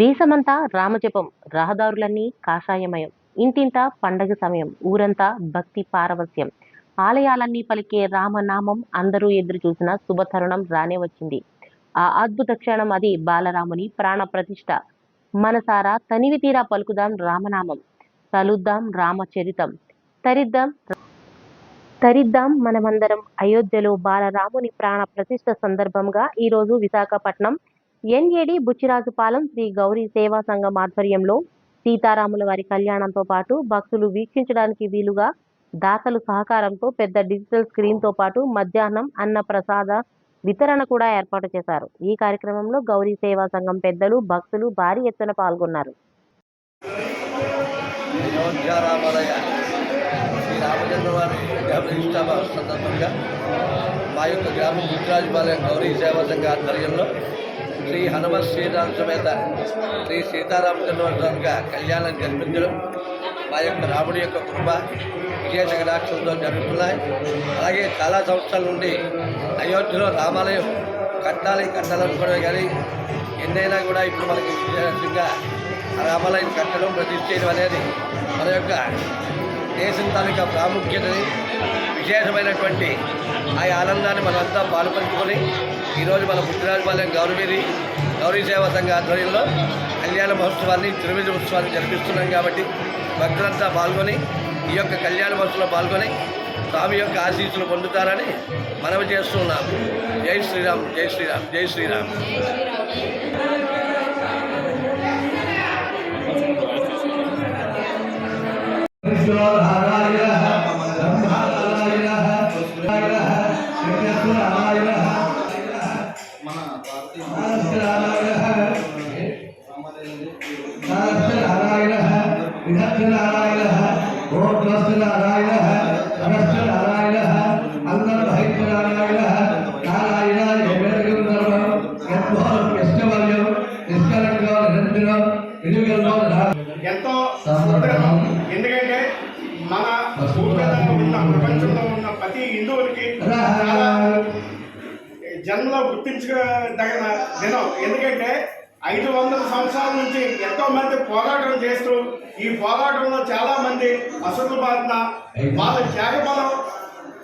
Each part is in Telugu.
దేశమంతా రామజపం రహదారులన్నీ కాషాయమయం. ఇంటింటా పండగ సమయం ఊరంతా భక్తి పారవస్యం. ఆలయాలన్నీ పలికే రామనామం అందరూ ఎదురు చూసిన శుభతరుణం రానే వచ్చింది. ఆ అద్భుత క్షణం అది బాలరాముని ప్రాణ ప్రతిష్ట మనసారా తనివి తీరా పలుకుదాం రామనామం. తలుద్దాం రామచరితం. తరిద్దాం తరిద్దాం మనమందరం అయోధ్యలో బాలరాముని ప్రాణ ప్రతిష్ట సందర్భంగా ఈరోజు విశాఖపట్నం ఎన్ఏడి బుచ్చిరాజుపాలెం శ్రీ గౌరీ సేవా సంఘం ఆధ్వర్యంలో సీతారాముల వారి కళ్యాణంతో పాటు భక్తులు వీక్షించడానికి వీలుగా దాతలు సహకారంతో పెద్ద డిజిటల్ స్క్రీన్తో పాటు మధ్యాహ్నం అన్న ప్రసాద వితరణ కూడా ఏర్పాటు చేశారు. ఈ కార్యక్రమంలో గౌరీ సేవా సంఘం పెద్దలు భక్తులు భారీ ఎత్తున పాల్గొన్నారు. మా యొక్క గ్రామం గౌరీ సేవా సంఘ ఆధ్వర్యంలో శ్రీ హనుమత్ శ్రీరామ సమేత శ్రీ సీతారామచంద్ర స్వామిగా కళ్యాణం జరిపించడం మా యొక్క రాముడి యొక్క కృప విశేష కటాక్షంతో జరుగుతున్నాయి. అలాగే చాలా సంవత్సరాల నుండి అయోధ్యలో రామాలయం కట్టాలి కట్టాలనుకోవడం కానీ ఎన్నైనా కూడా ఇప్పుడు మనకి విశేషంగా రామాలయం కట్టడం ప్రతిష్ఠ చేయడం అనేది మన యొక్క దేశం తాలూకా ప్రాముఖ్యతని విశేషమైనటువంటి ఆ ఆనందాన్ని మనమంతా పాల్పంచుకొని ఈరోజు మన బుద్ధిరాజపాలెం గౌరవీరి గౌరీ సేవా సంఘ ఆధ్వర్యంలో కళ్యాణ మహోత్సవాన్ని తిరుమల ఉత్సవాన్ని జరిపిస్తున్నాం కాబట్టి భక్తులంతా పాల్గొని ఈ యొక్క కళ్యాణ మహోత్సవంలో పాల్గొని స్వామి యొక్క ఆశీస్సులు పొందుతారని మనవి చేస్తున్నాం జై శ్రీరామ్ జై శ్రీరామ్ జై శ్రీరామ్. ఎంతో ఎందుకంటే మన ఉన్న ప్రపంచంలో ఉన్న ప్రతి హిందువులకి జన్మలో గుర్తించదగిన దినం. ఎందుకంటే ఐదు వందల సంవత్సరాల నుంచి ఎంతో మంది పోరాటం చేస్తూ ఈ పోరాటంలో చాలా మంది అసలు బాధన వాళ్ళ త్యాగబలం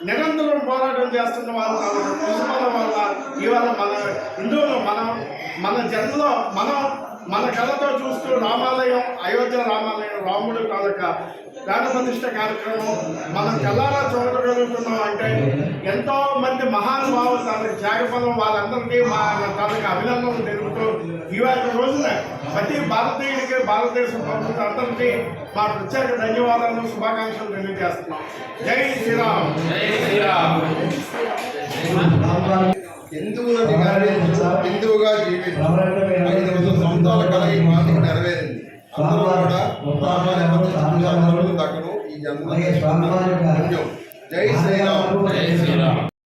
నిరంతరం పోరాటం చేస్తున్న వాళ్ళ కృషి బలం వల్ల ఇవాళ మన హిందువులు మనం మన జన్మలో మనం మన కళ్ళతో చూస్తూ రామాలయం అయోధ్య రామాలయం రాముడు కాలక ప్రాణ ప్రతిష్ట కార్యక్రమం మనం కళ్ళారా చూడగలుగుతున్నాం అంటే ఎంతో మంది మహానుభావులు తనకి త్యాగఫలం వాళ్ళందరికీ మా తాలూకా అభినందనలు తెలుపుతూ ఇవాళ రోజున ప్రతి భారతీయుడికి భారతదేశం ప్రభుత్వం అందరికీ మా ప్రత్యేక ధన్యవాదాలు శుభాకాంక్షలు తెలియజేస్తున్నాం. జై శ్రీరామ్. హిందువులని కానీ హిందువుగా జీవించు. ఐదు వందల సంవత్సరాల కల ఈ మాట నెరవేరింది. అందరూ కూడా దక్కను ఈ జన్మ. జై శ్రీరామ్. జై శ్రీరామ్.